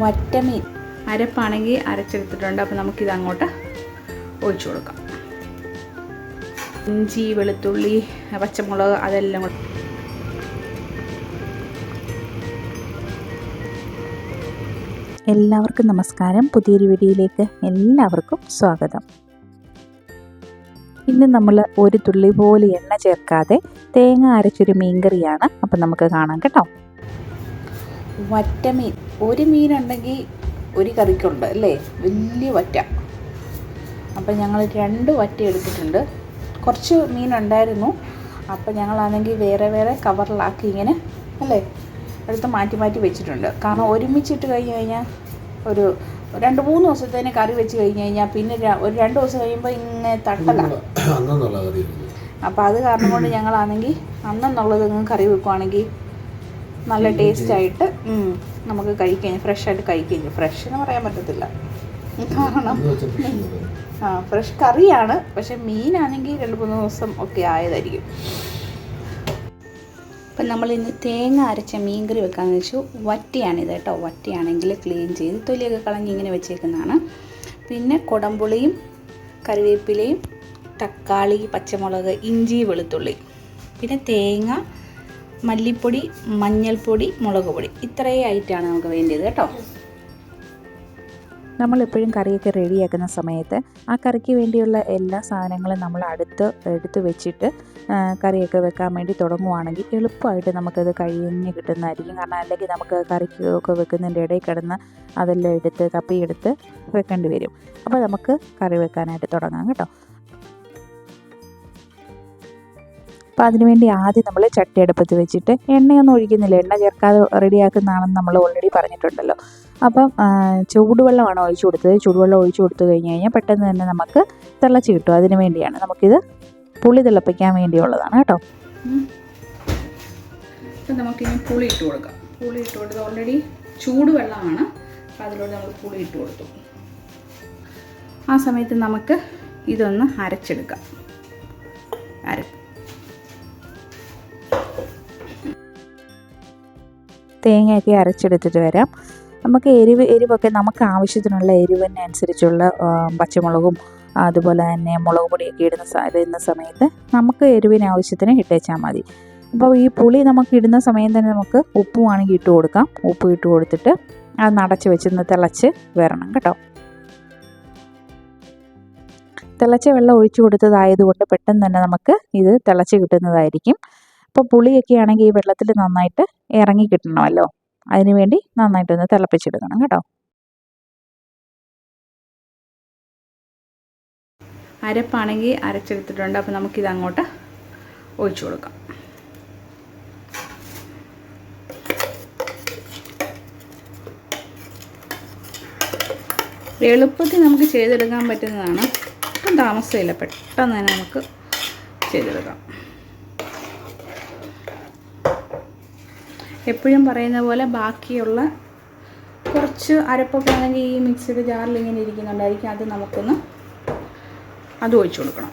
വറ്റമീൻ. അരപ്പാണെങ്കിൽ അരച്ചെടുത്തിട്ടുണ്ട്. അപ്പോൾ നമുക്കിത് അങ്ങോട്ട് ഒഴിച്ചു കൊടുക്കാം. ഇഞ്ചി വെളുത്തുള്ളി പച്ചമുളക് അതെല്ലാം കൂടെ. എല്ലാവർക്കും നമസ്കാരം. പുതിയൊരു വീഡിയോയിലേക്ക് എല്ലാവർക്കും സ്വാഗതം. ഇന്ന് നമ്മൾ ഒരു തുള്ളി പോലെ എണ്ണ ചേർക്കാതെ തേങ്ങ അരച്ചൊരു മീൻകറിയാണ്. അപ്പം നമുക്ക് കാണാം കേട്ടോ. വറ്റമീൻ ഒരു മീനുണ്ടെങ്കിൽ ഒരു കറിക്കുണ്ട് അല്ലേ? വലിയ വറ്റ. അപ്പം ഞങ്ങൾ രണ്ട് വറ്റ എടുത്തിട്ടുണ്ട്. കുറച്ച് മീനുണ്ടായിരുന്നു. അപ്പം ഞങ്ങളാണെങ്കിൽ വേറെ വേറെ കവറിലാക്കി ഇങ്ങനെ അല്ലേ? എടുത്ത് മാറ്റി മാറ്റി വെച്ചിട്ടുണ്ട്. കാരണം ഒരുമിച്ചിട്ട് കഴിഞ്ഞ് കഴിഞ്ഞാൽ ഒരു രണ്ട് മൂന്ന് ദിവസത്തേന് കറി വെച്ച് കഴിഞ്ഞ് കഴിഞ്ഞാൽ പിന്നെ ഒരു രണ്ട് ദിവസം കഴിയുമ്പോൾ ഇങ്ങനെ തട്ടലാണ് അപ്പോൾ അത് കാരണം കൊണ്ട് ഞങ്ങളാണെങ്കിൽ അന്നെന്നുള്ളത് ഇങ്ങനെ കറി വെക്കുവാണെങ്കിൽ നല്ല ടേസ്റ്റ് ആയിട്ട് നമുക്ക് കഴിക്കുകയും ഫ്രഷ് ആയിട്ട് കഴിക്കുകയും ചെയ്യും ഫ്രഷ് എന്ന് പറയാൻ പറ്റത്തില്ല. കാരണം ആ ഫ്രഷ് കറിയാണ്. പക്ഷെ മീനാണെങ്കിൽ രണ്ട് മൂന്ന് ദിവസം ഒക്കെ ആയതായിരിക്കും. അപ്പം നമ്മൾ ഇന്ന് തേങ്ങ അരച്ച മീൻ കറി വെക്കാമെന്ന് വെച്ചു. വറ്റിയാണിത് കേട്ടോ. വറ്റിയാണെങ്കിൽ ക്ലീൻ ചെയ്ത് തൊലിയൊക്കെ കളഞ്ഞ് ഇങ്ങനെ വെച്ചേക്കുന്നതാണ്. പിന്നെ കുടംപുളിയും കറിവേപ്പിലയും തക്കാളി പച്ചമുളക് ഇഞ്ചി വെളുത്തുള്ളി. പിന്നെ തേങ്ങ മല്ലിപ്പൊടി മഞ്ഞൾപ്പൊടി മുളക് പൊടി ഇത്രയും ആയിട്ടാണ് നമുക്ക് വേണ്ടിയത് കേട്ടോ. നമ്മളെപ്പോഴും കറിയൊക്കെ റെഡിയാക്കുന്ന സമയത്ത് ആ കറിക്ക് വേണ്ടിയുള്ള എല്ലാ സാധനങ്ങളും നമ്മൾ അടുത്ത് എടുത്ത് വെച്ചിട്ട് കറിയൊക്കെ വെക്കാൻ വേണ്ടി തുടങ്ങുവാണെങ്കിൽ എളുപ്പമായിട്ട് നമുക്കത് കഴിഞ്ഞ് കിട്ടുന്നതായിരിക്കും. കാരണം അല്ലെങ്കിൽ നമുക്ക് കറിക്ക് ഒക്കെ വെക്കുന്നതിന്റെ ഇടയിൽ കിടന്ന് അതെല്ലാം എടുത്ത് കപ്പിയെടുത്ത് വെക്കേണ്ടി വരും. അപ്പോൾ നമുക്ക് കറി വെക്കാനായിട്ട് തുടങ്ങാം കേട്ടോ. അപ്പോൾ അതിനുവേണ്ടി ആദ്യം നമ്മൾ ചട്ടി അടുപ്പത്ത് വെച്ചിട്ട് എണ്ണയൊന്നും ഒഴിക്കുന്നില്ല. എണ്ണ ചേർക്കാതെ റെഡിയാക്കുന്നതാണെന്ന് നമ്മൾ ഓൾറെഡി പറഞ്ഞിട്ടുണ്ടല്ലോ. അപ്പം ചൂടുവെള്ളമാണ് ഒഴിച്ചു കൊടുത്തത്. ചൂടുവെള്ളം ഒഴിച്ചു കൊടുത്തു കഴിഞ്ഞ് കഴിഞ്ഞാൽ പെട്ടെന്ന് തന്നെ നമുക്ക് തിളച്ച് കിട്ടും. അതിന് വേണ്ടിയാണ് നമുക്കിത് പുളി തിളപ്പിക്കാൻ വേണ്ടിയുള്ളതാണ് കേട്ടോ. അപ്പം നമുക്കിനി പുളി ഇട്ട് കൊടുക്കാം. പുളി ഇട്ട് കൊടുത്ത് ഓൾറെഡി ചൂടുവെള്ളമാണ്. അപ്പം അതിലൂടെ നമ്മൾ പുളി ഇട്ട് കൊടുത്തു. ആ സമയത്ത് നമുക്ക് ഇതൊന്ന് അരച്ചെടുക്കാം. അര തേങ്ങയൊക്കെ അരച്ചെടുത്തിട്ട് വരാം. നമുക്ക് എരിവ് എരിവൊക്കെ നമുക്ക് ആവശ്യത്തിനുള്ള എരിവിനനുസരിച്ചുള്ള പച്ചമുളകും അതുപോലെ തന്നെ മുളക് പൊടിയൊക്കെ ഇടുന്ന ഇടുന്ന സമയത്ത് നമുക്ക് എരിവിന് ആവശ്യത്തിന് ഇട്ടേച്ചാൽ മതി. അപ്പോൾ ഈ പുളി നമുക്ക് ഇടുന്ന സമയം തന്നെ നമുക്ക് ഉപ്പുമാണെങ്കിൽ ഇട്ട് കൊടുക്കാം. ഉപ്പ് ഇട്ട് കൊടുത്തിട്ട് അത് നടച്ച് വെച്ച് ഒന്ന് തിളച്ച് വരണം കേട്ടോ. തിളച്ച വെള്ളം ഒഴിച്ചു കൊടുത്തതായതുകൊണ്ട് പെട്ടെന്ന് തന്നെ നമുക്ക് ഇത് തിളച്ച് കിട്ടുന്നതായിരിക്കും. അപ്പോൾ പുളിയൊക്കെ ആണെങ്കിൽ ഈ വെള്ളത്തിൽ നന്നായിട്ട് ഇറങ്ങി കിട്ടണമല്ലോ. അതിന് വേണ്ടി നന്നായിട്ടൊന്ന് തിളപ്പിച്ചെടുക്കണം കേട്ടോ. അരപ്പാണെങ്കിൽ അരച്ചെടുത്തിട്ടുണ്ട്. അപ്പോൾ നമുക്കിത് അങ്ങോട്ട് ഒഴിച്ചു കൊടുക്കാം. എളുപ്പത്തിൽ നമുക്ക് ചെയ്തെടുക്കാൻ പറ്റുന്നതാണ്. ഒട്ടും താമസമില്ല. പെട്ടെന്ന് തന്നെ നമുക്ക് ചെയ്തെടുക്കാം. എപ്പോഴും പറയുന്ന പോലെ ബാക്കിയുള്ള കുറച്ച് അരപ്പൊക്കെ ആണെങ്കിൽ ഈ മിക്സിയുടെ ജാറിൽ ഇങ്ങനെ ഇരിക്കുന്നുണ്ടായിരിക്കും. അത് നമുക്കൊന്ന് അത് ഒഴിച്ചു കൊടുക്കണം.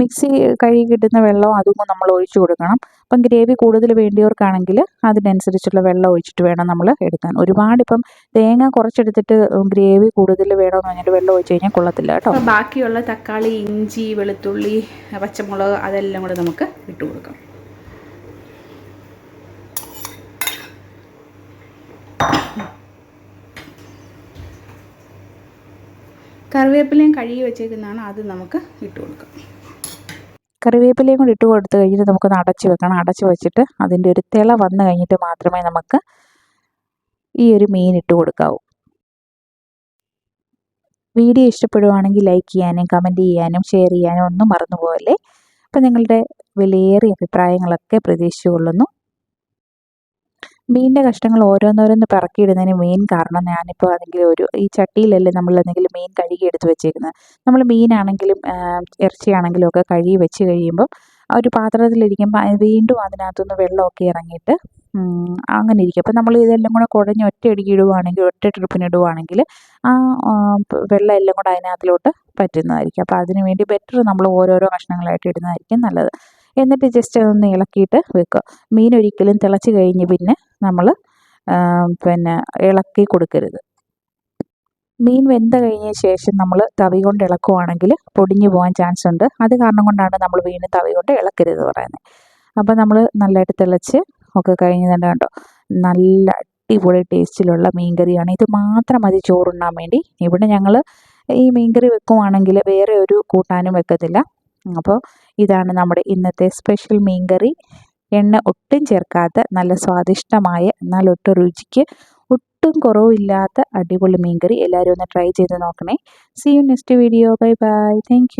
മിക്സി കഴുകി കിട്ടുന്ന വെള്ളം അതും നമ്മൾ ഒഴിച്ചു കൊടുക്കണം. അപ്പം ഗ്രേവി കൂടുതൽ വേണ്ടിയവർക്കാണെങ്കിൽ അതിനനുസരിച്ചുള്ള വെള്ളം ഒഴിച്ചിട്ട് വേണം നമ്മൾ എടുക്കാൻ. ഒരുപാട് ഇപ്പം തേങ്ങ കുറച്ചെടുത്തിട്ട് ഗ്രേവി കൂടുതൽ വേണമെന്ന് പറഞ്ഞിട്ട് വെള്ളം ഒഴിച്ച് കഴിഞ്ഞാൽ കൊള്ളത്തില്ല കേട്ടോ. ബാക്കിയുള്ള തക്കാളി ഇഞ്ചി വെളുത്തുള്ളി പച്ചമുളക് അതെല്ലാം കൂടെ നമുക്ക് ഇട്ട് കൊടുക്കാം. കറിവേപ്പിലയും കഴുകി വെച്ചേക്കുന്നതാണ് അത് നമുക്ക് ഇട്ട് കൊടുക്കാം. കറിവേപ്പിലയും കൂടി ഇട്ട് കൊടുത്ത് കഴിഞ്ഞിട്ട് നമുക്കൊന്ന് അടച്ച് വെക്കണം. അടച്ച് വെച്ചിട്ട് അതിന്റെ ഒരു തിള വന്നു കഴിഞ്ഞിട്ട് മാത്രമേ നമുക്ക് ഈ ഒരു മീൻ ഇട്ട് കൊടുക്കാവൂ. വീഡിയോ ഇഷ്ടപ്പെടുവാണെങ്കിൽ ലൈക്ക് ചെയ്യാനും കമന്റ് ചെയ്യാനും ഷെയർ ചെയ്യാനും ഒന്നും മറന്നു പോകല്ലേ അപ്പം നിങ്ങളുടെ വിലയേറിയ അഭിപ്രായങ്ങളൊക്കെ പ്രതീക്ഷിച്ചു കൊള്ളുന്നു മീനിന്റെ കഷ്ണങ്ങൾ ഓരോന്നോരോന്ന് പറക്കിയിടുന്നതിന് മെയിൻ കാരണം ഞാനിപ്പോൾ അല്ലെങ്കിൽ ഒരു ഈ ചട്ടിയിലല്ലേ നമ്മൾ എന്തെങ്കിലും മീൻ കഴുകി എടുത്ത് വെച്ചേക്കുന്നത്. നമ്മൾ മീനാണെങ്കിലും ഇറച്ചിയാണെങ്കിലും ഒക്കെ കഴുകി വെച്ച് കഴിയുമ്പോൾ ആ ഒരു പാത്രത്തിലിരിക്കുമ്പോൾ വീണ്ടും അതിനകത്തുനിന്ന് വെള്ളമൊക്കെ ഇറങ്ങിയിട്ട് അങ്ങനെ ഇരിക്കും. അപ്പം നമ്മൾ ഇതെല്ലാം കൂടെ കുഴഞ്ഞ് ഒറ്റയടിക്ക് ഇടുവാണെങ്കിൽ ഒറ്റ ട്രിപ്പിന് ഇടുവാണെങ്കിൽ ആ, വെള്ളം എല്ലാം കൂടെ അതിനകത്തിലോട്ട് പറ്റുന്നതായിരിക്കും. അപ്പോൾ അതിന് വേണ്ടി ബെറ്റർ നമ്മൾ ഓരോരോ കഷ്ണങ്ങളായിട്ട് ഇടുന്നതായിരിക്കും നല്ലത്. എന്നിട്ട് ജസ്റ്റ് ഒന്ന് ഇളക്കിയിട്ട് വെക്കുക. മീൻ ഒരിക്കലും തിളച്ച് കഴിഞ്ഞ് പിന്നെ നമ്മൾ പിന്നെ ഇളക്കി കൊടുക്കരുത്. മീൻ വെന്ത കഴിഞ്ഞ ശേഷം നമ്മൾ തവി കൊണ്ട് ഇളക്കുവാണെങ്കിൽ പൊടിഞ്ഞു പോകാൻ ചാൻസ് ഉണ്ട്. അത് കാരണം കൊണ്ടാണ് നമ്മൾ വീണ്ടും തവി കൊണ്ട് ഇളക്കരുത് പറയുന്നത് അപ്പോൾ നമ്മൾ നല്ലതായിട്ട് തിളച്ച് ഒക്കെ കഴിഞ്ഞ് തന്നെ കണ്ടോ നല്ല അടിപൊളി ടേസ്റ്റിലുള്ള മീൻകറിയാണ്. ഇത് മാത്രം മതി ചോറുണ്ണാൻ വേണ്ടി. ഇവിടെ ഞങ്ങൾ ഈ മീൻകറി വെക്കുവാണെങ്കിൽ വേറെ ഒരു കൂട്ടാനും വെക്കത്തില്ല. അപ്പോൾ ഇതാണ് നമ്മുടെ ഇന്നത്തെ സ്പെഷ്യൽ മീൻകറി. എണ്ണ ഒട്ടും ചേർക്കാത്ത നല്ല സ്വാദിഷ്ടമായ എന്നാൽ ഒട്ടും രുചിക്ക് ഒട്ടും കുറവില്ലാത്ത അടിപൊളി മീൻകറി എല്ലാവരും ഒന്ന് ട്രൈ ചെയ്ത് നോക്കണേ. See you next video bye bye thank